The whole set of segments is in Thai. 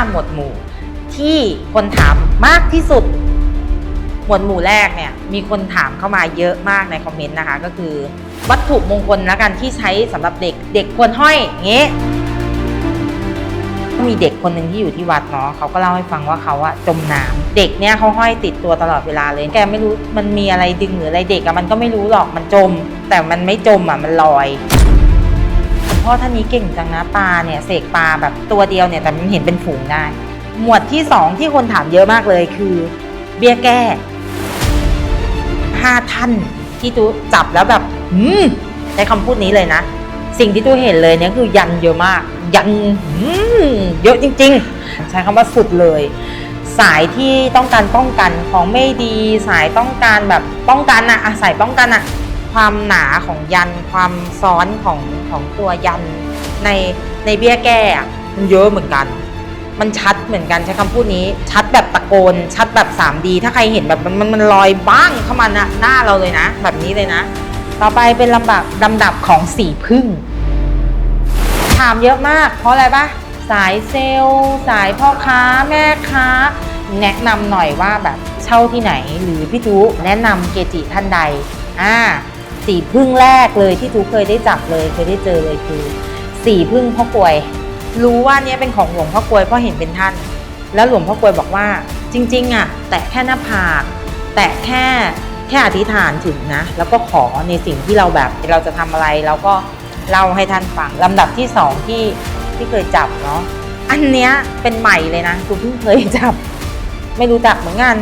5หมวดหมู่ ที่คนถามมากที่สุด หมวดหมู่แรกเนี่ยมีคนถามเข้ามาเยอะมากในคอมเมนต์นะคะ ก็คือวัตถุมงคลแล้วกันที่ใช้สำหรับเด็กเด็กควรห้อยเงี้ยมีเด็กคนหนึ่งที่อยู่ที่วัดเนาะเขาก็เล่าให้ฟังว่าเขาอะจมน้ำเด็กเนี่ยเขาห้อยติดตัวตลอดเวลาเลย แกไม่รู้มันมีอะไรดึงหรืออะไรเด็กอะมันก็ไม่รู้หรอกมันจม แต่มันไม่จมอะมันลอย พ่อท่านนี้เก่งจังนะปลาเนี่ยเสกปลาแบบตัวเดียวเนี่ยแต่มันเห็นเป็นฝูงได้ หมวดที่สองที่คนถามเยอะมากเลยคือ เบี้ยแก้ห้าท่านที่ตูจับแล้วแบบหืมใช้คำพูดนี้เลยนะ สิ่งที่ตูเห็นเลยเนี่ยคือยันเยอะมาก ยันหืมเยอะจริง ๆ ใช้คำว่าสุดเลย สายที่ต้องการป้องกันของไม่ดี สายต้องการแบบป้องกันอะอะสายป้องกันอะ ความหนาของยันความซ้อนของของตัวยันในในเบี้ยแก้อะมันเยอะเหมือนกัน มันชัดเหมือนกันใช้คำพูดนี้ ชัดแบบตะโกน ชัดแบบ 3D ถ้าใครเห็นแบบมันมันมันลอยบ้างเข้ามาหน้าหน้าเราเลยนะ แบบนี้เลยนะ ต่อไปเป็นลำดับลำดับของสีพึ่งถามเยอะมาก เพราะอะไรปะสายเซลล์สายพ่อค้าแม่ค้า แนะนำหน่อยว่าแบบเช่าที่ไหนหรือพี่จูแนะนำเกจิท่านใดอ่า สีพึ่งแรกเลยที่จูเคยได้จับเลยเคยได้เจอเลยคือสีพึ่งพ่อกลวย รู้ว่าเนี้ยเป็นของหลวงพ่อกลวยเพราะเห็นเป็นท่าน แล้วหลวงพ่อกลวยบอกว่าจริงๆอะแตะแค่หน้าผากแตะแค่แค่อธิษฐานถึงนะ แล้วก็ขอในสิ่งที่เราแบบเราจะทำอะไรเราก็เล่าให้ท่านฟังลำดับที่สองที่ที่เคยจับเนาะอันเนี้ยเป็นใหม่เลยนะกูเพิ่งเคยจับ ไม่รู้จักเหมือนกัน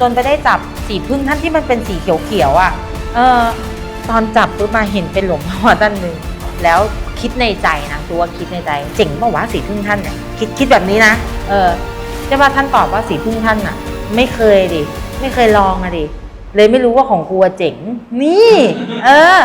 จนไปได้จับสีพึ่งท่านที่มันเป็นสีเขียวๆอะ เออ ตอนจับปุ๊บมาเห็นเป็นหลวงพ่อท่านหนึ่งแล้วคิดในใจนะตัวคิดในใจเจ๋งเปล่าวะสีพึ่งท่านเนี่ยคิดคิดแบบนี้นะเออใช่ว่าท่านตอบว่าสีพึ่งท่านอะ ไม่เคยดิไม่เคยลองอะดิเลยไม่รู้ว่าของกูอะเจ๋งนี่ เออ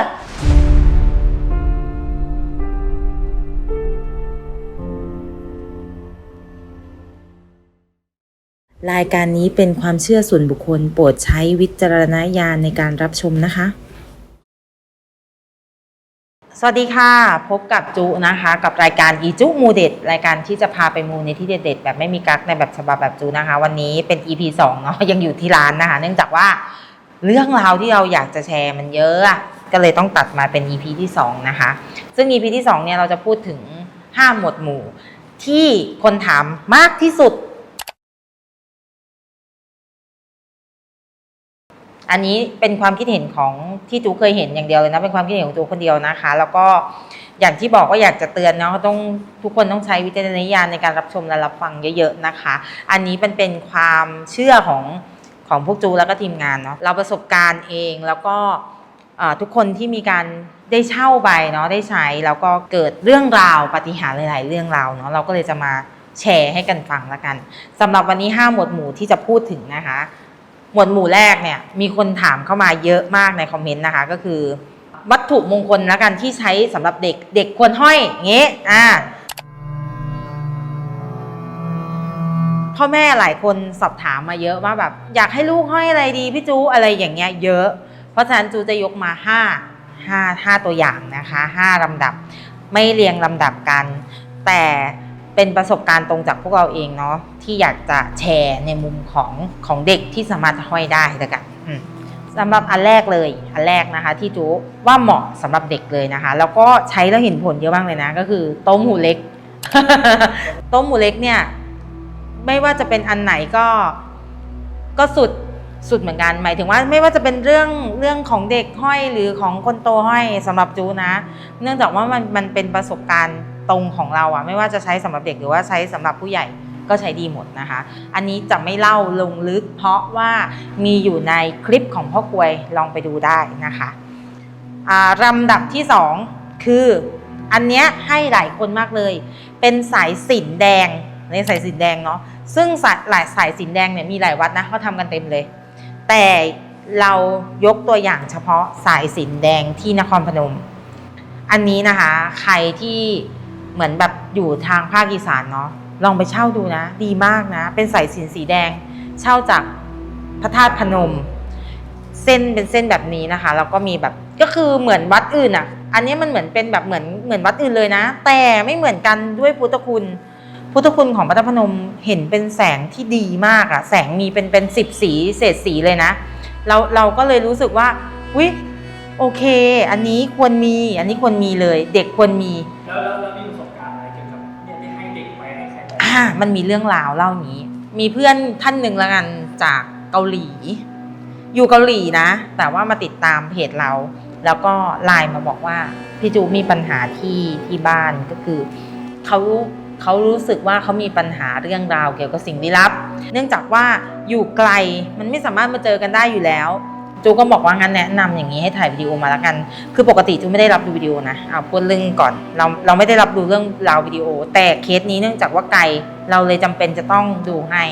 รายการนี้เป็นความเชื่อส่วนบุคคลโปรดใช้วิจารณญาณในการรับชมนะคะ สวัสดีค่ะ พบกับจุนะคะกับรายการอีจุมูเด็ดรายการที่จะพาไปมูในที่เด็ดๆแบบไม่มีกักในแบบฉบับแบบจุนะคะ วันนี้เป็น EP 2เนาะยังอยู่ที่ร้านนะคะ เนื่องจากว่าเรื่องราวที่เราอยากจะแชร์มันเยอะก็เลยต้องตัดมาเป็น EP ที่ 2 นะคะ ซึ่ง EP ที่ 2 เนี่ยเราจะพูดถึง 5 หมวดหมู่ ที่คนถามมากที่สุด อันนี้เป็นความคิดเห็นของที่จูเคยเห็นอย่างเดียวเลยนะ เป็นความคิดเห็นของจูคนเดียวนะคะ แล้วก็อย่างที่บอกว่าอยากจะเตือนเนาะต้องทุกคนต้องใช้วิจารณญาณในการรับชมและรับฟังเยอะ ๆนะคะ อันนี้เป็นเป็นความเชื่อของของพวกจูแล้วก็ทีมงานเนาะเราประสบการณ์เองแล้วก็ทุกคนที่มีการได้เช่าไปเนาะได้ใช้แล้วก็เกิดเรื่องราวปฏิหารหลาย ๆ เรื่องราวเนาะเราก็เลยจะมาแชร์ให้กันฟังละกันสำหรับวันนี้5หมวดหมู่ที่จะพูดถึงนะคะ วดหมู่แรกเนี่ยมีคนถามเข้ามาเยอะมากในคอมเมนต์นะคะ ก็คือ วัตถุมงคลแล้วกันที่ใช้สำหรับเด็กเด็กควรห้อยอย่างเงี้ยอ่าพ่อแม่หลายคนสอบถามมาเยอะว่าแบบอยากให้ลูกห้อยอะไรดีพี่จูอะไรอย่างเงี้ยเยอะ เพราะฉะนั้นจูจะยกมาห้าห้าห้าตัวอย่างนะคะห้าลำดับไม่เรียงลำดับกัน แต่ เป็นประสบการณ์ตรงจากพวกเราเองเนาะที่อยากจะแชร์ในมุมของของเด็กที่สามารถห้อยได้แล้วกันสำหรับอันแรกเลยอันแรกนะคะ ที่จูว่าเหมาะสำหรับเด็กเลยนะคะ แล้วก็ใช้แล้วเห็นผลเยอะมากเลยนะ ก็คือโต้มหูเล็กโต้มหูเล็กเนี่ย ไม่ว่าจะเป็นอันไหนก็ก็สุดสุดเหมือนกัน หมายถึงว่าไม่ว่าจะเป็นเรื่องเรื่องของเด็กห้อยหรือของคนโตห้อยสำหรับจูนะ เนื่องจากว่ามันมันเป็นประสบการณ์ ตรงของเราอะไม่ว่าจะใช้สำหรับเด็กหรือว่าใช้สำหรับผู้ใหญ่ก็ใช้ดีหมดนะคะ อันนี้จะไม่เล่าลงลึก เพราะว่ามีอยู่ในคลิปของพ่อกวยลองไปดูได้นะคะอ่าลำดับที่สองคือ อันเนี้ยให้หลายคนมากเลย เป็นสายสินแดงในสายสินแดงเนาะซึ่งสายหลายสายสินแดงเนี่ยมีหลายวัดนะเขาทำกันเต็มเลย แต่เรายกตัวอย่างเฉพาะสายสินแดงที่นครพนม อันนี้นะคะใครที่ เหมือนแบบอยู่ทางภาคอีสานเนาะลองไปเช่าดูนะ ดีมากนะ เป็นสายสินสีแดง เช่าจากพระธาตุพนม เส้นเป็นเส้นแบบนี้นะคะแล้วก็มีแบบก็คือเหมือนวัดอื่นอะ อันนี้มันเหมือนเป็นแบบเหมือนเหมือนวัดอื่นเลยนะ แต่ไม่เหมือนกันด้วยพุทธคุณ พุทธคุณของพระธาตุพนมเห็นเป็นแสงที่ดีมากอะแสงมีเป็นเป็นสิบสีเศษสีเลยนะเราเราก็เลยรู้สึกว่าวิโอเค อันนี้ควรมี อันนี้ควรมีเลย เด็กควรมีแล้วแล้วแล้วมี อ่ามันมีเรื่องราวเล่านี้ มีเพื่อนท่านหนึ่งละกันจากเกาหลี อยู่เกาหลีนะ แต่ว่ามาติดตามเพจเรา แล้วก็ไลน์มาบอกว่าพี่จูมีปัญหาที่ที่บ้านก็คือเขาเขารู้สึกว่าเขามีปัญหาเรื่องราวเกี่ยวกับสิ่งลี้ลับ เนื่องจากว่าอยู่ไกลมันไม่สามารถมาเจอกันได้อยู่แล้ว จูก็บอกว่างั้นแนะนำอย่างนี้ให้ถ่ายวิดีโอมาแล้วกัน คือปกติจูไม่ได้รับดูวิดีโอนะเอาพูดเรื่องก่อน เราเราไม่ได้รับดูเรื่องราววิดีโอ แต่เคสนี้เนื่องจากว่าไกล เราเลยจำเป็นจะต้องดูให้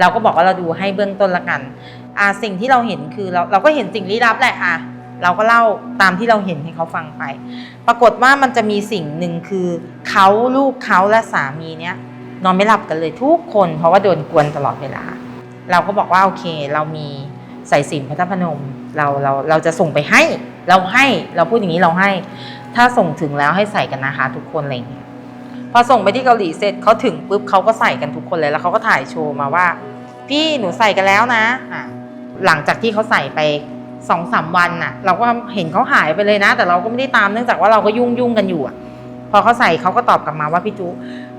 เราก็บอกว่าเราดูให้เบื้องต้นละกันอ่าสิ่งที่เราเห็นคือเราเราก็เห็นสิ่งลี้ลับแหละอะเราก็เล่าตามที่เราเห็นให้เขาฟังไป ปรากฏว่ามันจะมีสิ่งหนึ่งคือเขาลูกเขาและสามีเนี้ยนอนไม่หลับกันเลยทุกคน เพราะว่าโดนกวนตลอดเวลา เราก็บอกว่าโอเค เรามี สายสินพระธาตุพนมเราเราเราจะส่งไปให้ เราให้เราพูดอย่างนี้เราให้ ถ้าส่งถึงแล้วให้ใส่กันนะคะ ทุกคนอะไรอย่างเงี้ยพอส่งไปที่เกาหลีเสร็จเขาถึงปุ๊บเขาก็ใส่กันทุกคนเลยแล้วเขาก็ถ่ายโชว์มาว่า พี่หนูใส่กันแล้วนะอะหลังจากที่เขาใส่ไปสองสามวันน่ะ เราก็เห็นเขาหายไปเลยนะ แต่เราก็ไม่ได้ตามเนื่องจากว่าเราก็ยุ่งยุ่งกันอยู่อะพอเขาใส่เขาก็ตอบกลับมาว่าพี่จุ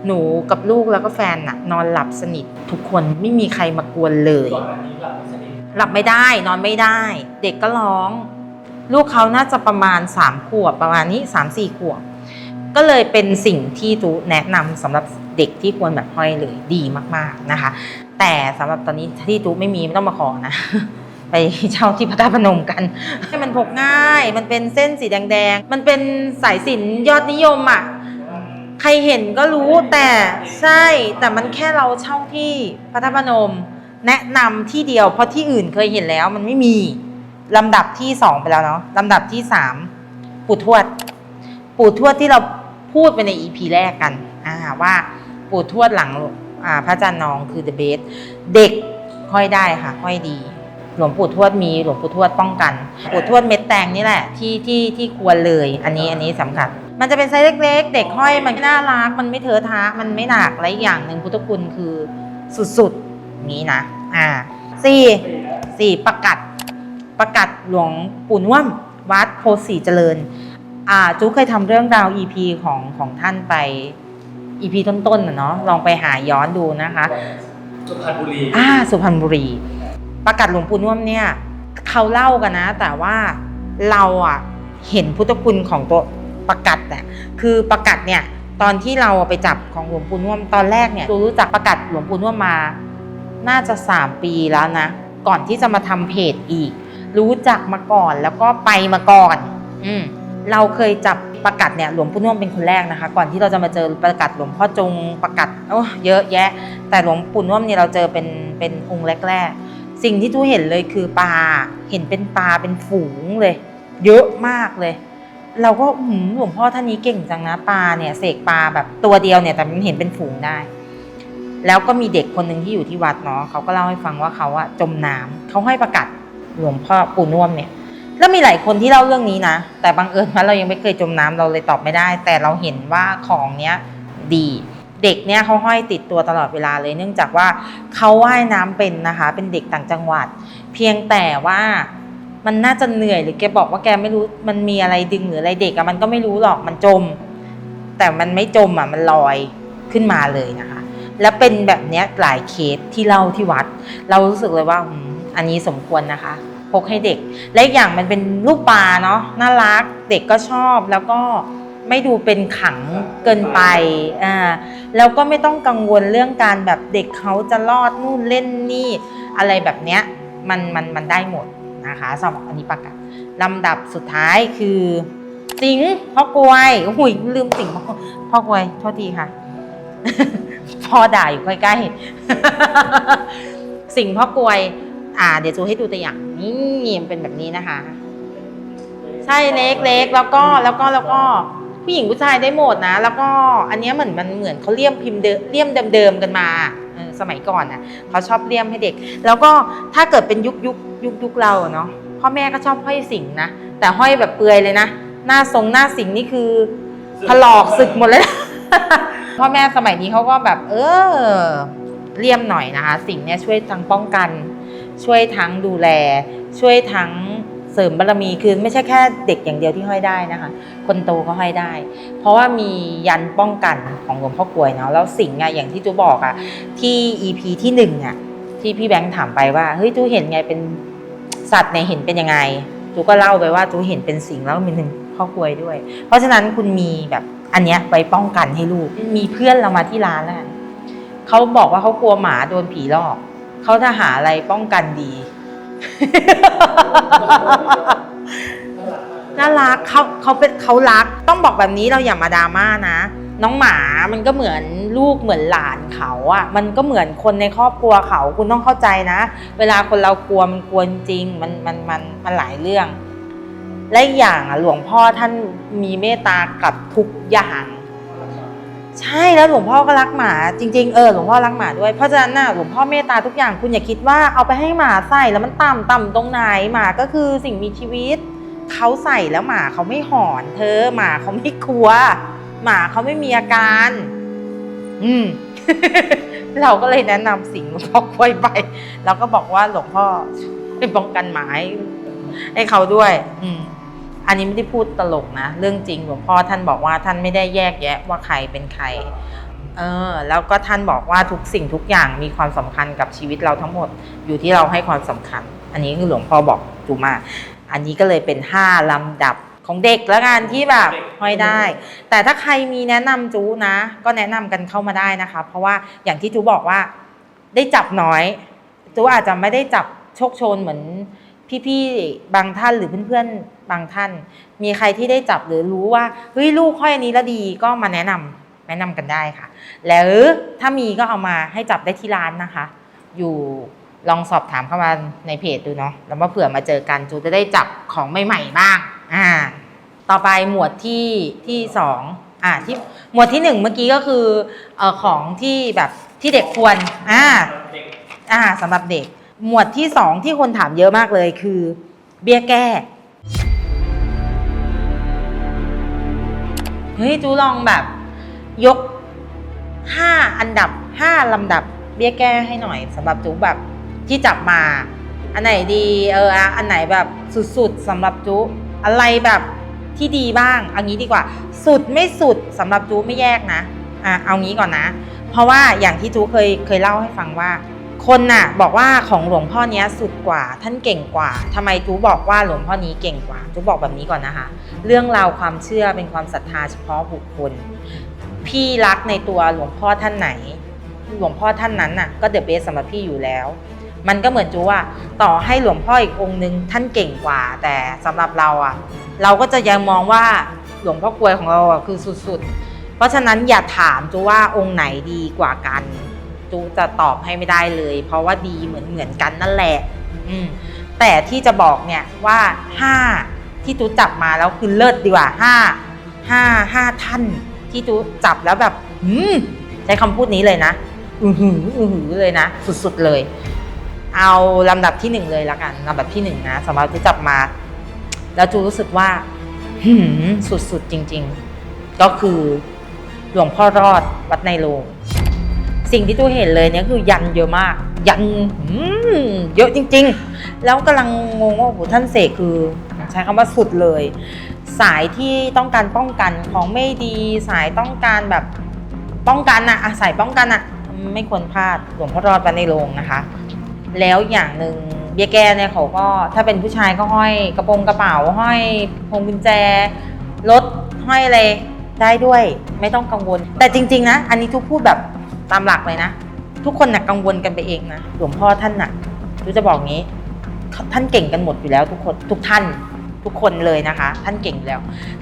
หนูกับลูกแล้วก็แฟนน่ะ นอนหลับสนิททุกคนไม่มีใครมากวนเลยก่อนอันนี้หลับสนิท หลับไม่ได้นอนไม่ได้ เด็กก็ร้อง ลูกเขาน่าจะประมาณสามขวบประมาณนี้สามสี่ขวบ ก็เลยเป็นสิ่งที่ตูแนะนำสำหรับเด็กที่ควรแบบห้อยเลยดีมากๆนะคะ แต่สำหรับตอนนี้ที่ตูไม่มีไม่ต้องมาขอนะไปเช่าที่พระธาตุพนมกัน ให้มันพกง่าย มันเป็นเส้นสีแดงๆ มันเป็นสายสินยอดนิยมอะ ใครเห็นก็รู้แต่ใช่ แต่มันแค่เราเช่าที่พระธาตุพนม แนะนำที่เดียวเพราะที่อื่นเคยเห็นแล้วมันไม่มี ลำดับที่สองไปแล้วเนาะลำดับที่สามปู่ทวด ปู่ทวดที่เราพูดไปในอีพีแรกกันอ่าว่าปู่ทวดหลังอ่าพระอาจารย์นองคือ the best เด็กห้อยได้ค่ะห้อยดี หลวงปู่ทวดมีหลวงปู่ทวดป้องกัน ปู่ทวดเม็ดแตงนี่แหละที่ที่ที่ควรเลย อันนี้อันนี้สำคัญมันจะเป็นไซส์เล็ก ๆ เด็กห้อยมันน่ารัก มันไม่เทอะทะมันไม่หนักและอีกอย่างหนึ่งพุทธคุณคือสุดๆนี้นะ อ่าสี่สี่ประกัดประกัดหลวงปู่น่วม วัดโพสีเจริญ อ่าจูเคยทำเรื่องราว EP ของของท่านไป EP ต้นๆนะเนาะลองไปหาย้อนดูนะคะสุพรรณบุรีอ่าสุพรรณบุรี ประกัดหลวงปู่น่วมเนี่ยเขาเล่ากันนะ แต่ว่าเราอะเห็นพุทธคุณของตัวประกัดอะคือประกัดเนี่ยตอนที่เราไปจับของหลวงปู่น่วมตอนแรกเนี่ยเรารู้จักประกัดหลวงปู่น่วมมา น่าจะสามปีแล้วนะ ก่อนที่จะมาทำเพจอีก รู้จักมาก่อนแล้วก็ไปมาก่อน อืมเราเคยจับประกัดเนี่ยหลวงปู่น่วมเป็นคนแรกนะคะ ก่อนที่เราจะมาเจอประกัดหลวงพ่อจงประกัดโอ้เยอะแยะ แต่หลวงปู่น่วมเนี่ยเราเจอเป็นเป็นองค์แรกๆ สิ่งที่ทูเห็นเลยคือปลาเห็นเป็นปลาเป็นฝูงเลย เยอะมากเลย เราก็หืมหลวงพ่อท่านนี้เก่งจังนะปลาเนี่ยเสกปลาแบบตัวเดียวเนี่ยแต่มันเห็นเป็นฝูงได้ แล้วก็มีเด็กคนหนึ่งที่อยู่ที่วัดเนาะเขาก็เล่าให้ฟังว่าเขาอะจมน้ำเขาให้ประกัดหลวงพ่อปู่น่วมเนี่ย แล้วมีหลายคนที่เล่าเรื่องนี้นะ แต่บังเอิญว่าเรายังไม่เคยจมน้ำเราเลยตอบไม่ได้ แต่เราเห็นว่าของเนี้ยดีเด็กเนี่ยเขาห้อยติดตัวตลอดเวลาเลย เนื่องจากว่าเขาว่ายน้ำเป็นนะคะ เป็นเด็กต่างจังหวัด เพียงแต่ว่ามันน่าจะเหนื่อยหรือแกบอกว่าแกไม่รู้มันมีอะไรดึงหรืออะไรเด็กอะมันก็ไม่รู้หรอกมันจม แต่มันไม่จมอะมันลอยขึ้นมาเลยนะคะ แล้วเป็นแบบเนี้ยหลายเคสที่เล่าที่วัด เรารู้สึกเลยว่าอันนี้สมควรนะคะ พกให้เด็ก และอีกอย่างมันเป็นรูปปลาเนาะน่ารักเด็กก็ชอบแล้วก็ไม่ดูเป็นขังเกินไปอ่าแล้วก็ไม่ต้องกังวลเรื่องการแบบเด็กเขาจะรอดนู่นเล่นนี่ อะไรแบบเนี้ยมันมันมันได้หมดนะคะสำหรับอันนี้ประกาศลำดับสุดท้ายคือสิงพ่อกวยหุยลืมสิงพ่อพ่อกวยโทษทีค่ะ พ่อด่าอยู่ใกล้ๆ สิงพ่อกลวย อ่า เดี๋ยวจูให้ดูตัวอย่างนี่มันเป็นแบบนี้นะคะ ใช่เล็กเล็กแล้วก็แล้วก็แล้วก็ผู้หญิงผู้ชายได้หมดนะ แล้วก็อันเนี้ยเหมือนมันเหมือนเขาเลี่ยมพิมพ์เดิมเลี่ยมเดิมๆกันมาสมัยก่อนน่ะเขาชอบเลี่ยมให้เด็ก แล้วก็ถ้าเกิดเป็นยุคยุคยุคยุคเราเนาะพ่อแม่ก็ชอบห้อยสิงนะแต่ห้อยแบบเปลือยเลยนะหน้าทรงหน้าสิงนี่คือถลอกสึกหมดเลยนะ พ่อแม่สมัยนี้เขาก็แบบ เออเลี่ยมหน่อยนะคะ สิ่งเนี้ยช่วยทั้งป้องกัน ช่วยทั้งดูแล ช่วยทั้งเสริมบารมีคือไม่ใช่แค่เด็กอย่างเดียวที่ห้อยได้นะคะ คนโตก็ห้อยได้ เพราะว่ามียันป้องกันของหลวงพ่อกลวยเนาะแล้วสิ่งอะอย่างที่จูบอกอะที่ EP ที่หนึ่งอะที่พี่แบงค์ถามไปว่าเฮ้ยจูเห็นไงเป็นสัตว์เนี่ยเห็นเป็นยังไงจูก็เล่าไปว่าจูเห็นเป็นสิ่งแล้วมีหนึ่งพ่อกลวยด้วย เพราะฉะนั้นคุณมีแบบ อันเนี้ยไปป้องกันให้ลูก มีเพื่อนเรามาที่ร้านแล้วกันเขาบอกว่าเขากลัวหมาโดนผีหลอกเขาจะหาอะไรป้องกันดี น่ารักเขาเขาเป็นเขารัก ต้องบอกแบบนี้เราอย่ามาดราม่านะ น้องหมามันก็เหมือนลูกเหมือนหลานเขาอะมันก็เหมือนคนในครอบครัวเขาคุณต้องเข้าใจนะ เวลาคนเรากลัวมันกลัวจริงมันมันมันมันหลายเรื่อง และอีกอย่างอะหลวงพ่อท่านมีเมตตากับทุกอย่างใช่แล้วหลวงพ่อก็รักหมาจริง ๆ เออหลวงพ่อรักหมาด้วยเพราะฉะนั้นน่ะหลวงพ่อเมตตาทุกอย่างคุณอย่าคิดว่าเอาไปให้หมาใส่แล้วมันต่ำต่ำตรงไหนหมาก็คือสิ่งมีชีวิตเขาใส่แล้วหมาเขาไม่หอน เธอหมาเขาไม่กลัว หมาเขาไม่มีอาการ อืม เราก็เลยแนะนำสิ่งหลวงพ่อกล้วยไปแล้วก็บอกว่าหลวงพ่อเป็นป้องกันหมา ให้เขาด้วย อืมอันนี้ไม่ได้พูดตลกนะ เรื่องจริงหลวงพ่อท่านบอกว่าท่านไม่ได้แยกแยะว่าใครเป็นใคร เออ แล้วก็ท่านบอกว่าทุกสิ่งทุกอย่างมีความสำคัญกับชีวิตเราทั้งหมดอยู่ที่เราให้ความสำคัญ อันนี้คือหลวงพ่อบอกจูมา อันนี้ก็เลยเป็นห้าลำดับของเด็กแล้วกันที่แบบห้อยได้ แต่ถ้าใครมีแนะนำจูนะ ก็แนะนำกันเข้ามาได้นะคะ เพราะว่าอย่างที่จูบอกว่าได้จับน้อยจูอาจจะไม่ได้จับโชคโชนเหมือน พี่ๆบางท่านหรือเพื่อนๆบางท่าน มีใครที่ได้จับหรือรู้ว่าเฮ้ยลูกห้อยอันนี้แล้วดีก็มาแนะนำแนะนำกันได้ค่ะ แล้วถ้ามีก็เอามาให้จับได้ที่ร้านนะคะ อยู่ลองสอบถามเข้ามาในเพจดูเนาะแล้วมาเผื่อมาเจอกันจูจะได้จับของใหม่ๆบ้างอ่าต่อไปหมวดที่ที่สองอ่าที่หมวดที่หนึ่งเมื่อกี้ก็คือเอ่อของที่แบบที่เด็กควรอ่าอ่าสำหรับเด็ก หมวดที่สองที่คนถามเยอะมากเลยคือ เบี้ยแก้ เฮ้ยจูลองแบบ ยกห้าอันดับห้าลำดับเบี้ยแก้ให้หน่อยสำหรับจูแบบที่จับมา อันไหนดีเอออันไหนแบบสุดๆสำหรับจูอะไรแบบที่ดีบ้างเอางี้ดีกว่า สุดไม่สุดสำหรับจูไม่แยกนะอะเอางี้ก่อนนะ เพราะว่าอย่างที่จูเคยเคยเล่าให้ฟังว่า คนน่ะบอกว่าของหลวงพ่อเนี้ยสุดกว่า ท่านเก่งกว่าทำไมจูบอกว่าหลวงพ่อนี้เก่งกว่าจูบอกแบบนี้ก่อนนะคะ เรื่องราวความเชื่อเป็นความศรัทธาเฉพาะบุคคล พี่รักในตัวหลวงพ่อท่านไหน หลวงพ่อท่านนั้นน่ะก็เดอะเบสสำหรับพี่อยู่แล้ว มันก็เหมือนจูว่าต่อให้หลวงพ่ออีกองค์นึงท่านเก่งกว่า แต่สำหรับเราอะ เราก็จะยังมองว่าหลวงพ่อกลวยของเราคือสุดๆ เพราะฉะนั้นอย่าถามจูว่าองค์ไหนดีกว่ากัน จูจะตอบให้ไม่ได้เลย เพราะว่าดีเหมือนเหมือนกันนั่นแหละอืมแต่ที่จะบอกเนี่ยว่าห้าที่จูจับมาแล้วคือเลิศดีกว่าห้าห้าห้าท่าน ที่จูจับแล้วแบบอืมใช้คำพูดนี้เลยนะอือหืออือหือเลยนะ สุดๆเลย เอาลำดับที่หนึ่งเลยละกันลำดับที่หนึ่งนะสำหรับที่จับมา แล้วจูรู้สึกว่าหืมสุดๆจริง ๆ ก็คือหลวงพ่อรอดวัดในโรง สิ่งที่จูเห็นเลยเนี่ยคือยันเยอะมาก ยันเยอะจริง ๆ แล้วกำลังงงว่าโอ้โหท่านเสกคือ ใช้คำว่าสุดเลย สายที่ต้องการป้องกันของไม่ดีสายต้องการแบบป้องกันอะอะสายป้องกันอะไม่ควรพลาดหลวงพ่อรอดวัดในโรงนะคะ แล้วอย่างหนึ่งเบี้ยแกเนี่ยเขาก็ถ้าเป็นผู้ชายก็ห้อยกระโปรงกระเป๋าห้อยพวงกุญแจรถห้อยอะไรได้ด้วยไม่ต้องกังวล แต่จริง ๆ นะ อันนี้ทุกพูดแบบ ตามหลักเลยนะ ทุกคนน่ะกังวลกันไปเองนะหลวงพ่อท่านน่ะรู้จะบอกงี้ ท่านเก่งกันหมดอยู่แล้วทุกคนทุกท่านทุกคนเลยนะคะ ท่านเก่งแล้ว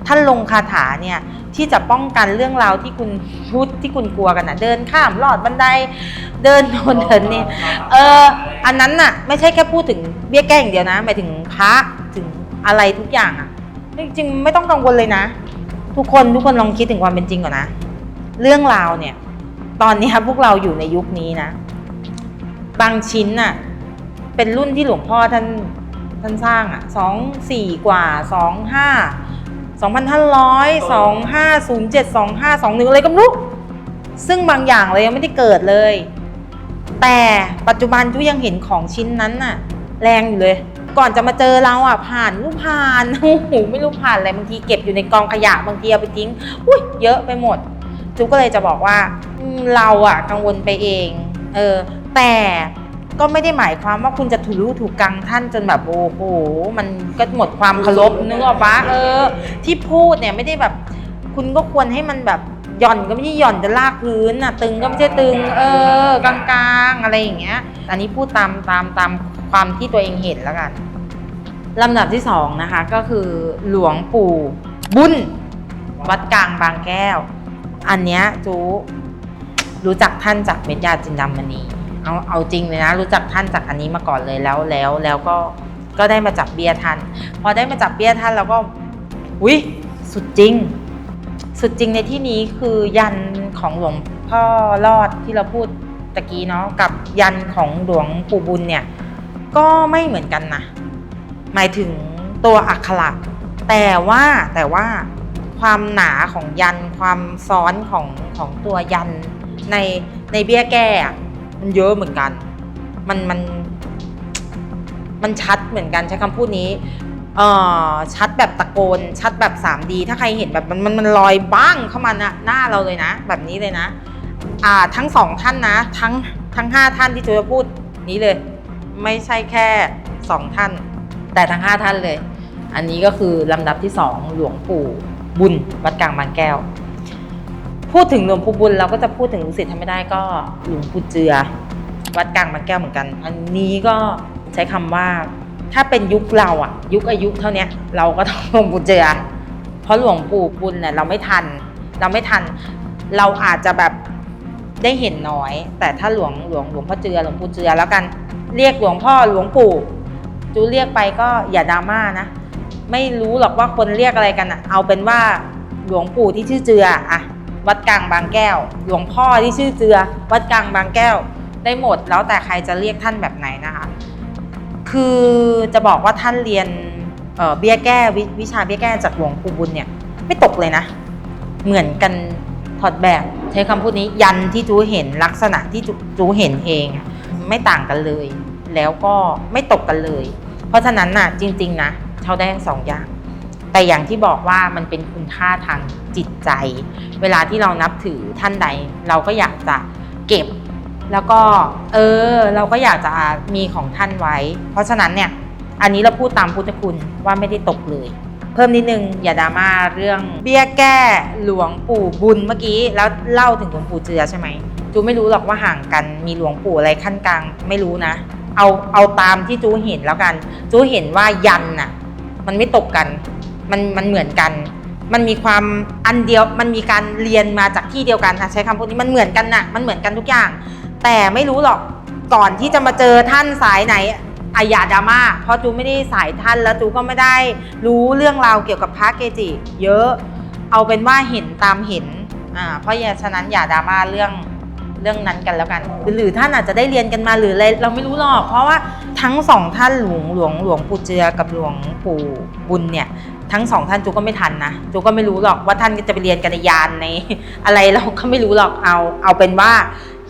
ท่านลงคาถาเนี่ยที่จะป้องกันเรื่องราวที่คุณพูดที่คุณกลัวกันนะเดินข้ามลอดบันไดเดินโนนเดินนี่เอออันนั้นน่ะไม่ใช่แค่พูดถึงเบี้ยแก้อย่างเดียวนะหมายถึงพระถึงอะไรทุกอย่างอะจริงๆไม่ต้องกังวลเลยนะ ทุกคนทุกคนลองคิดถึงความเป็นจริงก่อนนะ เรื่องราวเนี่ย ตอนนี้พวกเราอยู่ในยุคนี้นะ บางชิ้นน่ะ เป็นรุ่นที่หลวงพ่อท่านท่านสร้างอะสองสี่กว่าสองห้าสองพันห้าร้อยสองห้าศูนย์เจ็ดสองห้าสองหนึ่งอะไรก็ไม่รู้ซึ่งบางอย่างเรายังไม่ได้เกิดเลย แต่ปัจจุบันจูยังเห็นของชิ้นนั้นน่ะ แรงอยู่เลย ก่อนจะมาเจอเราอะผ่านรูปผ่านโอ้โหไม่รู้ผ่านอะไรบางทีเก็บอยู่ในกองขยะบางทีเอาไปทิ้ง อุ้ยเยอะไปหมด จูก็เลยจะบอกว่าเราอะกังวลไปเองเออแต่ก็ไม่ได้หมายความว่าคุณจะถูรู้ถูกกังท่านจนแบบโอ้โหมันก็หมดความเคารพนึกออกปะเออ ที่พูดเนี่ยไม่ได้แบบ คุณก็ควรให้มันแบบหย่อนก็ไม่ใช่หย่อนจะลากพื้นอะตึงก็ไม่ใช่ตึง เออกลางๆอะไรอย่างเงี้ย อันนี้พูดตามตามตามความที่ตัวเองเห็นแล้วกันลำดับที่สองนะคะก็คือหลวงปู่บุญวัดกลางบางแก้ว อันเนี้ยจูรู้จักท่านจากเม็ดยาจินดามณีเอาเอาจริงเลยนะ รู้จักท่านจากอันนี้มาก่อนเลยแล้วแล้วแล้วก็ก็ได้มาจับเบียร์ท่าน พอได้มาจับเบียร์ท่านแล้วก็อุ้ยสุดจริง สุดจริงในที่นี้คือยันของหลวงพ่อรอดที่เราพูดตะกี้เนาะกับยันของหลวงปู่บุญเนี่ยก็ไม่เหมือนกันนะหมายถึงตัวอักขระแต่ว่าแต่ว่า ความหนาของยันความซ้อนของของตัวยันในในเบี้ยแก้อะมันเยอะเหมือนกัน มันมัน มันชัดเหมือนกันใช้คำพูดนี้ เอ่อชัดแบบตะโกน ชัดแบบ 3D ถ้าใครเห็นแบบมันมันมันลอยบ้างเข้ามาหน้าหน้าเราเลยนะ แบบนี้เลยนะ อ่าทั้งสองท่านนะ ทั้งทั้งห้าท่านที่จูจะพูดนี้เลย ไม่ใช่แค่สองท่าน แต่ทั้งห้าท่านเลย อันนี้ก็คือลำดับที่สองหลวงปู่ บุญวัดกลางบางแก้ว พูดถึงหลวงปู่บุญเราก็จะพูดถึงลูกศิษย์ทำไม่ได้ก็หลวงปู่เจือ วัดกลางบางแก้วเหมือนกัน อันนี้ก็ใช้คำว่าถ้าเป็นยุคเราอะยุคอายุเท่านี้เราก็ต้องหลวงปู่เจือ เพราะหลวงปู่บุญเนี่ยเราไม่ทัน เราไม่ทัน เราอาจจะแบบได้เห็นน้อย แต่ถ้าหลวงหลวงหลวงพ่อเจือหลวงปู่เจือแล้วกันเรียกหลวงพ่อหลวงปู่จูเรียกไปก็อย่าดราม่านะ ไม่รู้หรอกว่าคนเรียกอะไรกันอะเอาเป็นว่าหลวงปู่ที่ชื่อเจืออะวัดกลางบางแก้ว หลวงพ่อที่ชื่อเจือ วัดกลางบางแก้ว ได้หมดแล้วแต่ใครจะเรียกท่านแบบไหนนะคะ คือจะบอกว่าท่านเรียนเเบี้ยแก้ววิชาเบี้ยแก้จากหลวงปู่บุญเนี่ยไม่ตกเลยนะ เหมือนกันถอดแบบใช้คำพูดนี้ยันที่จูเห็นลักษณะที่จูจเห็นเองไม่ต่างกันเลย แล้วก็ไม่ตกกันเลย เพราะฉะนั้นน่ะจริง ๆ นะ เท่าได้ทั้งสองอย่าง แต่อย่างที่บอกว่ามันเป็นคุณค่าทางจิตใจ เวลาที่เรานับถือท่านใด เราก็อยากจะเก็บ แล้วก็เออ เราก็อยากจะมีของท่านไว้ เพราะฉะนั้นเนี่ย อันนี้เราพูดตามพุทธคุณว่าไม่ได้ตกเลยเพิ่มนิดนึงอย่าดราม่าเรื่องเบี้ยแก้หลวงปู่บุญเมื่อกี้ แล้วเล่าถึงหลวงปู่เจือใช่ไหมจูไม่รู้หรอกว่าห่างกันมีหลวงปู่อะไรขั้นกลางไม่รู้นะ เอาเอาตามที่จูเห็นแล้วกัน จูเห็นว่ายันน่ะ มันไม่ตกกัน มันมันเหมือนกัน มันมีความอันเดียว มันมีการเรียนมาจากที่เดียวกันนะใช้คำพูดนี้มันเหมือนกันน่ะมันเหมือนกันทุกอย่าง แต่ไม่รู้หรอกก่อนที่จะมาเจอท่านสายไหนอาอย่าดราม่าเพราะจูไม่ได้สายท่านแล้วจูก็ไม่ได้รู้เรื่องราวเกี่ยวกับพระเกจิ เยอะเอาเป็นว่าเห็นตามเห็นอ่าเพราะฉะนั้นอย่าดราม่าเรื่องเรื่องนั้นกันแล้วกัน หรือท่านอาจจะได้เรียนกันมาหรืออะไรเราไม่รู้หรอก เพราะว่า ทั้งสองท่านหลวงหลวงหลวงปู่เจือกับหลวงปู่บุญเนี่ย ทั้งสองท่านจูก็ไม่ทันนะจูก็ไม่รู้หรอกว่าท่านจะไปเรียนกันในยานใน อะไรเราก็ไม่รู้หรอกเอาเอาเป็นว่า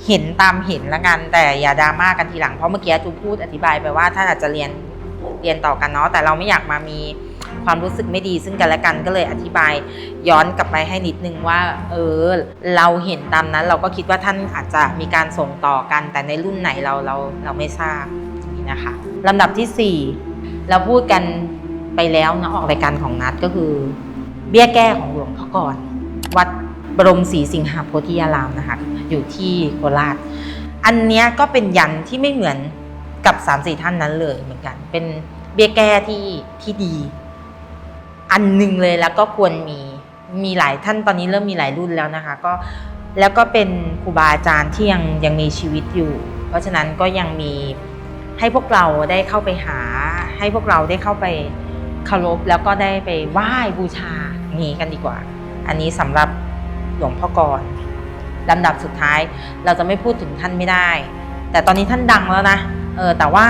เห็นตามเห็นละกัน แต่อย่าดราม่ากันทีหลังเพราะเมื่อกี้จูพูดอธิบายไปว่าท่านอาจจะเรียนเรียนต่อกันเนาะแต่เราไม่อยากมามีความรู้สึกไม่ดีซึ่งกันและกันก็เลยอธิบายย้อนกลับไปให้นิดนึงว่า เออ เราเห็นตามนั้น เราก็คิดว่าท่านอาจจะมีการส่งต่อกัน แต่ในรุ่นไหนเราเราเราไม่ทราบ นะคะลำดับที่สี่เราพูดกันไปแล้วนะออกรายการของนัดก็คือ เบี้ยแก้ของหลวงพ่อก่อน วัดบรมศรีสิงหาโพธิยารามนะคะอยู่ที่โคราช อันนี้ก็เป็นยันที่ไม่เหมือนกับสามสี่ท่านนั้นเลยเหมือนกัน เป็นเบี้ยแก้ที่ที่ดี อันหนึ่งเลยแล้วก็ควรมีมีหลายท่านตอนนี้เริ่มมีหลายรุ่นแล้วนะคะ ก็แล้วก็เป็นครูบาอาจารย์ที่ยังยังมีชีวิตอยู่ เพราะฉะนั้นก็ยังมี ให้พวกเราได้เข้าไปหา ให้พวกเราได้เข้าไปเคารพแล้วก็ได้ไปไหว้บูชานี้กันดีกว่า อันนี้สำหรับหลวงพ่อกรลำดับสุดท้ายเราจะไม่พูดถึงท่านไม่ได้ แต่ตอนนี้ท่านดังแล้วนะเออแต่ว่า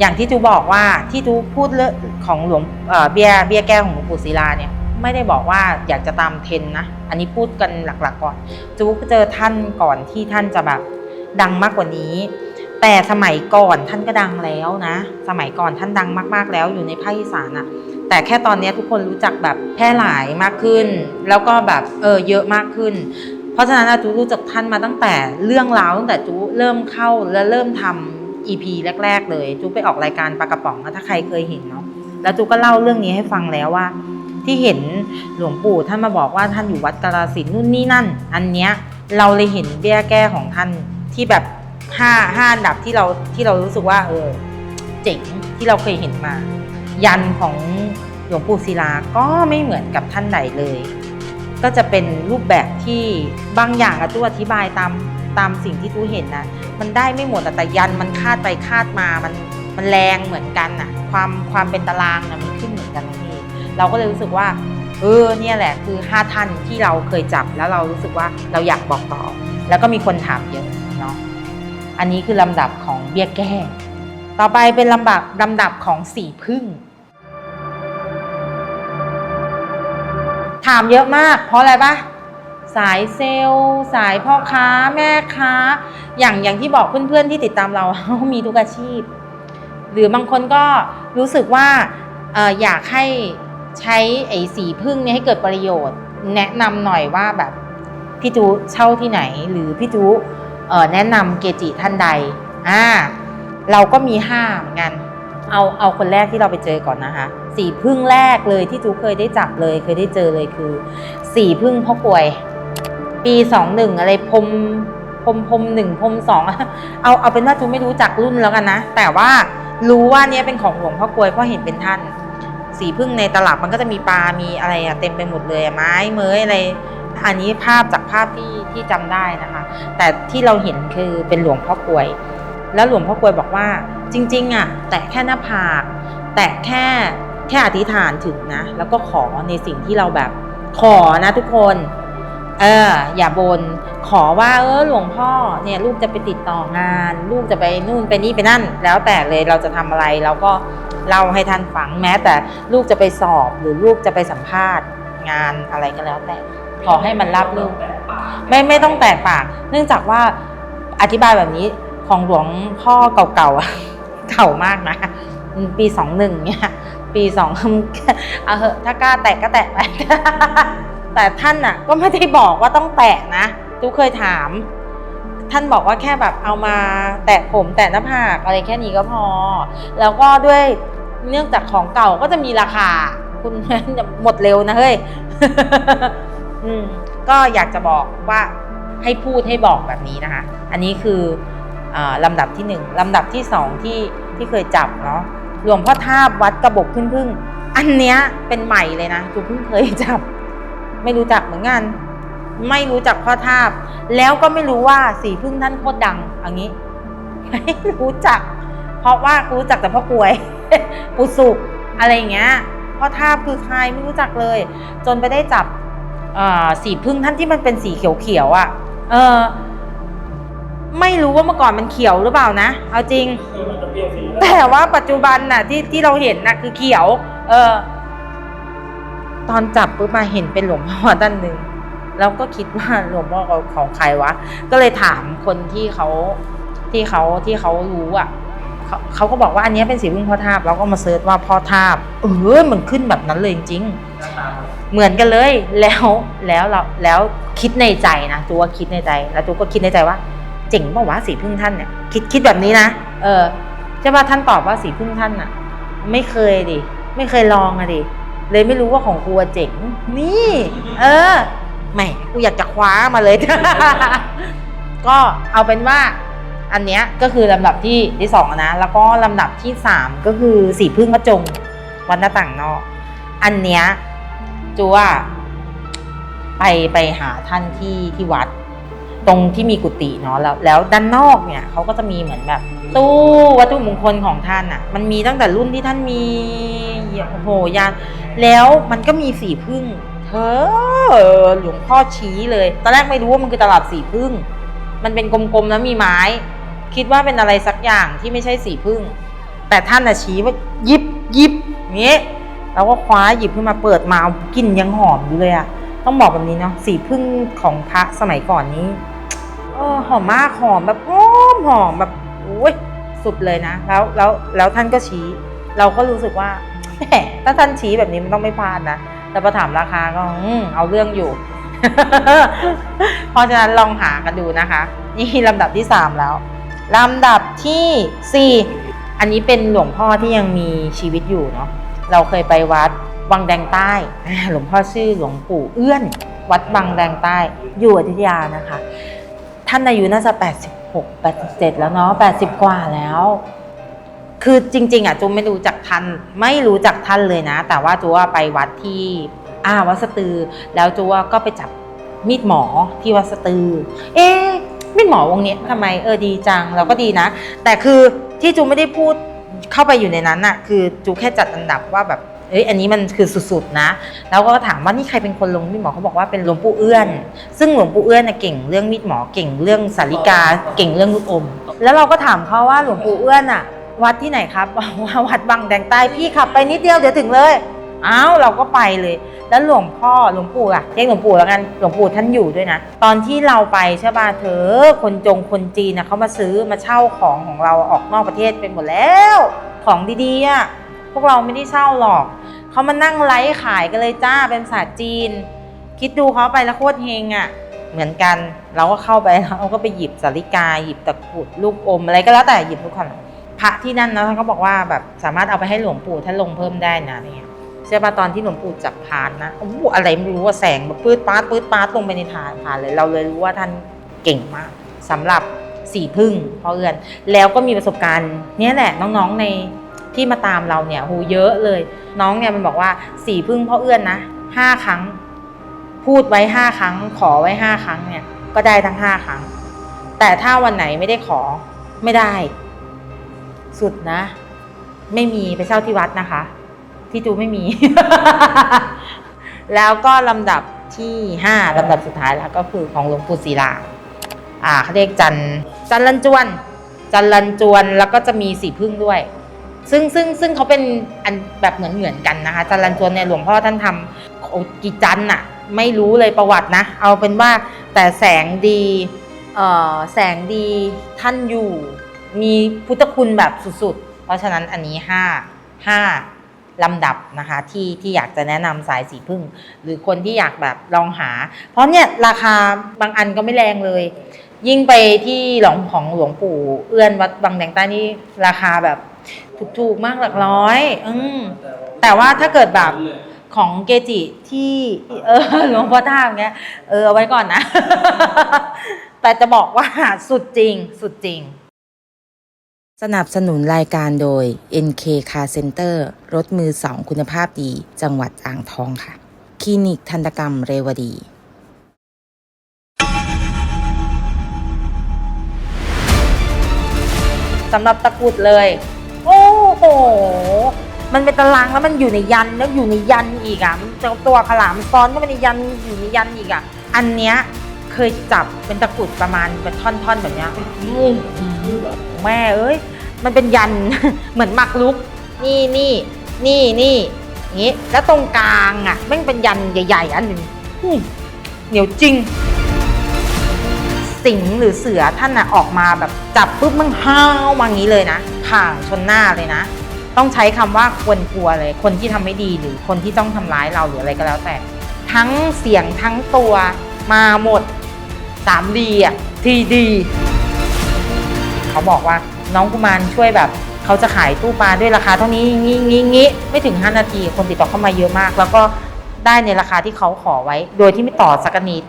อย่างที่จูบอกว่าที่จูพูดเรื่องของหลวงเบียเบียแก้วของหลวงปู่ศิลาเนี่ยไม่ได้บอกว่าอยากจะตามเทรนนะ อันนี้พูดกันหลักๆก่อนจูเจอท่านก่อนที่ท่านจะแบบดังมากกว่านี้ แต่สมัยก่อนท่านก็ดังแล้วนะ สมัยก่อนท่านดังมากๆแล้วอยู่ในภาคอีสานอะแต่แค่ตอนนี้ทุกคนรู้จักแบบแพร่หลายมากขึ้น แล้วก็แบบเออเยอะมากขึ้น เพราะฉะนั้นจูรู้จักท่านมาตั้งแต่เรื่องราวตั้งแต่จูเริ่มเข้าและเริ่มทำ EP แรก ๆ เลยจูไปออกรายการปลากระป๋องอะถ้าใครเคยเห็นเนาะแล้วจูก็เล่าเรื่องนี้ให้ฟังแล้วว่า ที่เห็นหลวงปู่ท่านมาบอกว่าท่านอยู่วัดกาลสินนู่นนี่นั่น อันเนี้ยเราเลยเห็นเบี้ยแก้ของท่านที่แบบ ห้าห้าอันดับที่เราที่เรารู้สึกว่า เออเจ๋งที่เราเคยเห็นมา ยันของหลวงปู่ศิลาก็ไม่เหมือนกับท่านใดเลย ก็จะเป็นรูปแบบที่บางอย่างอะตู้อธิบายตามตามสิ่งที่ตู้เห็นนะมันได้ไม่หมดแต่ยันมันคาดไปคาดมามันมันแรงเหมือนกันอะความความเป็นตารางนะมันขึ้นเหมือนกันนะพี่เราก็เลยรู้สึกว่าเออเนี่ยแหละคือห้าท่านที่เราเคยจับแล้วเรารู้สึกว่าเราอยากบอกต่อ แล้วก็มีคนถามเยอะ อันนี้คือลำดับของเบี้ยแก้ ต่อไปเป็นลำดับลำดับของสีพึ่ง ถามเยอะมาก เพราะอะไรปะสายเซลล์ สายพ่อค้าแม่ค้า อย่างอย่างที่บอกเพื่อนๆที่ติดตามเราเขามีทุกอาชีพ หรือบางคนก็รู้สึกว่าอออยากให้ใช้ไอ้สีพึ่งเนี่ยให้เกิดประโยชน์ แนะนำหน่อยว่าแบบพี่จูเช่าที่ไหนหรือพี่จู แนะนำเกจิท่านใดอ่าเราก็มีห้าเหมือนกันเอาเอาคนแรกที่เราไปเจอก่อนนะคะ สีพึ่งแรกเลยที่จูเคยได้จับเลย เคยได้เจอเลยคือ สีพึ่งพ่อกวย ปีสองหนึ่งอะไรพรมพรมพรมหนึ่งพรมสองเอาเอาเป็นว่าจูไม่รู้จักรุ่นแล้วกันนะ แต่ว่ารู้ว่าเนี้ยเป็นของหลวงพ่อกวยเพราะเห็นเป็นท่าน สีพึ่งในตลับมันก็จะมีปลา มีอะไรอะเต็มไปหมดเลยไม้เมยอะไร อันนี้ภาพจากภาพที่ที่จำได้นะคะ แต่ที่เราเห็นคือเป็นหลวงพ่อกวย แล้วหลวงพ่อกวยบอกว่าจริงๆอะแตะแค่หน้าผาก แตะแค่แค่อธิษฐานถึงนะ แล้วก็ขอในสิ่งที่เราแบบขอนะทุกคนเอออย่าบนขอว่าเออหลวงพ่อเนี่ยลูกจะไปติดต่องาน ลูกจะไปนู่นไปนี่ไปนั่น แล้วแต่เลยเราจะทำอะไรเราก็เล่าให้ท่านฟังแม้แต่ลูกจะไปสอบหรือลูกจะไปสัมภาษณ์งานอะไรก็แล้วแต่ ขอให้มันรับลูกแต่ปากไม่ไม่ต้องแตกปากเนื่องจากว่าอธิบายแบบนี้ของหลวงพ่อเก่าๆอะเก่ามากนะปีสองหนึ่งเนี่ยปีสองเอาเหอะถ้ากล้าแตะก็แตะไปแต่ท่านน่ะ ก็ไม่ได้บอกว่าต้องแตะนะทุกเคยถาม ท่านบอกว่าแค่แบบเอามาแตะผมแตะหน้าผากอะไรแค่นี้ก็พอ แล้วก็ด้วยเนื่องจากของเก่าก็จะมีราคา คุณหมดเร็วนะเฮ้ย อืมก็อยากจะบอกว่าให้พูดให้บอกแบบนี้นะคะ อันนี้คืออลำดับที่หนึ่งลำดับที่สองที่ที่เคยจับเนาะหลวงพ่อทาบวัดกระบอกพึ่งพึ่งอันเนี้ยเป็นใหม่เลยนะจูเพิ่งเคยจับ ไม่รู้จักเหมือนกัน ไม่รู้จักพ่อทาบแล้วก็ไม่รู้ว่าสีพึ่งท่านโคตรดังเอันนี้ไม่รู้จัก เพราะว่ารู้จักแต่พ่อกลวยปุสุกอะไรอย่างเงี้ยพ่อทาบคือใครไม่รู้จักเลย จนไปได้จับ สีพึ่งท่านที่มันเป็นสีเขียวๆอะ่ะ เออ ไม่รู้ว่าเมื่อก่อนมันเขียวหรือเปล่านะ เอาจริงคือมันจะเปลี่ยนสีแล้วแต่ว่าปัจจุบันน่ะ ที่ที่เราเห็นน่ะคือเขียว เออ ตอนจับปุ๊บมาเห็นเป็นหลวงพ่อด้านหนึ่งแล้วก็คิดว่าหลวงพ่อเขาของใครวะ ก็เลยถามคนที่เขาที่เขาที่เขารู้อะเขาเขาก็บอกว่าอันเนี้ยเป็นสีพึ่งพ่อทาบเราก็มาเซิร์ชว่าพ่อทาบ เออมันขึ้นแบบนั้นเลยจริงๆหน้าตา เหมือนกันเลยแล้วแล้วเราแล้วคิดในใจนะจูว่าคิดในใจ แล้วจูก็คิดในใจว่า เจ๋งป่าวะสีพึ่งท่านเนี่ยคิดคิดแบบนี้นะเออใช่ป่ะท่านตอบว่าสีพึ่งท่านอะไม่เคยดิไม่เคยลองอะดิเลยไม่รู้ว่าของกูเจ๋งนี่ เออแหมกูอยากจะคว้ามาเลย ก็เอาเป็นว่าอันเนี้ยก็คือลำดับที่ที่สองนะ แล้วก็ลำดับที่สามก็คือสีพึ่งกระจงวันหน้าต่างนอก อันเนี้ย จูว่าไปไปหาท่านที่ที่วัด ตรงที่มีกุฏิเนาะแล้ว แล้วด้านนอกเนี่ยเขาก็จะมีเหมือนแบบตู้วัตถุมงคลของท่านอะ่ะ มันมีตั้งแต่รุ่นที่ท่านมีโอ้โหยานแล้วมันก็มีสีพึ่งเธอหลวงพ่อชี้เลยตอนแรกไม่รู้ว่ามันคือตลับสีพึ่ง มันเป็นกลมๆแล้วมีไม้ คิดว่าเป็นอะไรสักอย่างที่ไม่ใช่สีพึ่ง แต่ท่านอะชี้ว่ายิบยิบอย่างงี้ เราก็คว้าหยิบขึ้นมาเปิดมากลิ่นยังหอมอยู่เลยอะต้องบอกแบบนี้เนาะสีพึ่งของพระสมัยก่อนนี้เออหอมมากหอมแบบหอมหอมแบบโอ้ยสุดเลยนะ แล้วแล้วแล้วท่านก็ชี้ เราก็รู้สึกว่าถ้าท่านชี้แบบนี้มันต้องไม่พลาดนะแต่พอถามราคาก็อืเอาเรื่องอยู่ เพราะฉะนั้นลองหากันดูนะคะ นี่ลำดับที่ 3 แล้วลำดับทีสี่4 อันนี้เป็นหลวงพ่อที่ยังมีชีวิตอยู่เนาะ เราเคยไปวัดวังแดงใต้หลวงพ่อชื่อหลวงปู่เอื้อน วัดวังแดงใต้ อยู่อยุธยานะคะ ท่านอายุน่าจะ 86 87 แล้วเนาะ80 กว่าแล้ว คือจริง ๆอะจูไม่รู้จักท่านไม่รู้จักท่านเลยนะ แต่ว่าจูว่าไปวัดที่อ่าวัดสตือ แล้วจูว่าก็ไปจับมีดหมอที่วัดสตือ เอ๊ะมีดหมอวงนี้ทำไมเออดีจังเราก็ดีนะ แต่คือที่จูไม่ได้พูด เข้าไปอยู่ในนั้นน่ะคือจูแค่จัดอันดับว่าแบบเอ้ยอันนี้มันคือสุดๆนะ แล้วก็ถามว่านี่ใครเป็นคนลงมีดหมอเขาบอกว่าเป็นหลวงปู่เอื้อน ซึ่งหลวงปู่เอื้อนน่ะเก่งเรื่องมีดหมอเก่งเรื่องสาริกา เก่งเรื่องลูกอม แล้วเราก็ถามเขาว่าหลวงปู่เอื้อนอะวัดที่ไหนครับบอกว่าวัดบางแดงใต้พี่ขับไปนิดเดียวเดี๋ยวถึงเลย อ้าวเราก็ไปเลย แล้วหลวงพ่อหลวงปู่อะเรียกหลวงปู่แล้วกันหลวงปู่ท่านอยู่ด้วยนะ ตอนที่เราไปใช่ป่ะเธอ คนจงคนจีนนะเขามาซื้อมาเช่าของของเราออกนอกประเทศไปหมดแล้ว ของดีๆอะพวกเราไม่ได้เช่าหรอกเขามานั่งไลฟ์ขายกันเลยจ้าเป็นภาษาจีน คิดดูเขาไปแล้วโคตรเฮงอะเหมือนกันเราก็เข้าไปแล้วเราก็ไปหยิบสาริกาหยิบตะกรุดลูกอมอะไรก็แล้วแต่หยิบทุกคนพระที่นั่นนะท่านก็บอกว่าแบบสามารถเอาไปให้หลวงปู่ท่านลงเพิ่มได้นะอะไรเงี้ย ใช่ป่ะตอนที่หลวงปู่จับพานนะโอ้โหอะไรไม่รู้ว่าแสงแบบปืดปาดปืดปาดลงไปในฐานผ่านเลย เราเลยรู้ว่าท่านเก่งมากสำหรับสีพึ่งพ่อเอือน แล้วก็มีประสบการณ์เนี่ยแหละน้องๆในที่มาตามเราเนี่ยโหเยอะเลย น้องเนี่ยมันบอกว่าสีพึ่งพ่อเอื้อนนะห้าครั้ง พูดไว้ห้าครั้ง ขอไว้ห้าครั้งเนี่ย ก็ได้ทั้งห้าครั้ง แต่ถ้าวันไหนไม่ได้ขอไม่ได้ สุดนะ ไม่มีไปเช่าที่วัดนะคะ ที่จูไม่มี แล้วก็ลำดับที่ห้าลำดับสุดท้ายแล้วก็คือของหลวงปู่ศิลาอ่าเขาเรียกจันจันลันจวน จันลันจวนแล้วก็จะมีสีพึ่งด้วย ซึ่งซึ่งซึ่งเขาเป็นอันแบบเหมือนเหมือนกันนะคะจันลันจวนเนี่ยหลวงพ่อท่านทำโอกี่จันน่ะไม่รู้เลยประวัตินะ เอาเป็นว่าแต่แสงดีเอ่อแสงดีท่านอยู่ มีพุทธคุณแบบสุดๆ เพราะฉะนั้นอันนี้ห้าห้า ลำดับนะคะที่ที่อยากจะแนะนำสายสีพึ่ง หรือคนที่อยากแบบลองหา เพราะเนี่ยราคาบางอันก็ไม่แรงเลย ยิ่งไปที่หลวงของหลวงปู่เอื้อนวัดบางแดงใต้นี่ราคาแบบถูกๆมากหลักร้อย อืมแต่ว่าถ้าเกิดแบบของเกจิที่เออหลวงพ่อท่าอย่างเงี้ยเออเอาไว้ก่อนนะ แต่จะบอกว่าสุดจริงสุดจริง สนับสนุนรายการโดย NK Car Center รถมือสองคุณภาพดี จังหวัดอ่างทองค่ะ คลินิกทันตกรรมเรวดี สำหรับตะกรุดเลย โอ้โห มันเป็นตารางแล้วมันอยู่ในยันแล้วอยู่ในยันอีกอะมันจะตัวขลามซ้อนก็ไปในยันอยู่ในยันอีกอะ อันเนี้ย เคยจับเป็นตะกรุดประมาณเป็นท่อนๆแบบเนี้ยอื้อหือแม่เอ้ย มันเป็นยัน เหมือนหมักลุก นี่นี่นี่นี่อย่างงี้ แล้วตรงกลางอะแม่งเป็นยันใหญ่ ๆ อันหนึ่งอื้อเหนียวจริง สิงห์หรือเสือท่านน่ะออกมาแบบจับปุ๊บมันห้าวมางี้เลยนะข่างชนหน้าเลยนะ ต้องใช้คำว่าควรกลัวเลย คนที่ทำไม่ดีหรือคนที่ต้องทำร้ายเราหรืออะไรก็แล้วแต่ ทั้งเสียงทั้งตัวมาหมด สามดีอะ 3D เขาบอกว่าน้องกุมารช่วยแบบ เขาจะขายตู้ปลาด้วยราคาเท่านี้งี้งี้งี้ไม่ถึง 5 นาทีคนติดต่อเข้ามาเยอะมาก แล้วก็ได้ในราคาที่เขาขอไว้ โดยที่ไม่ต่อสักนิด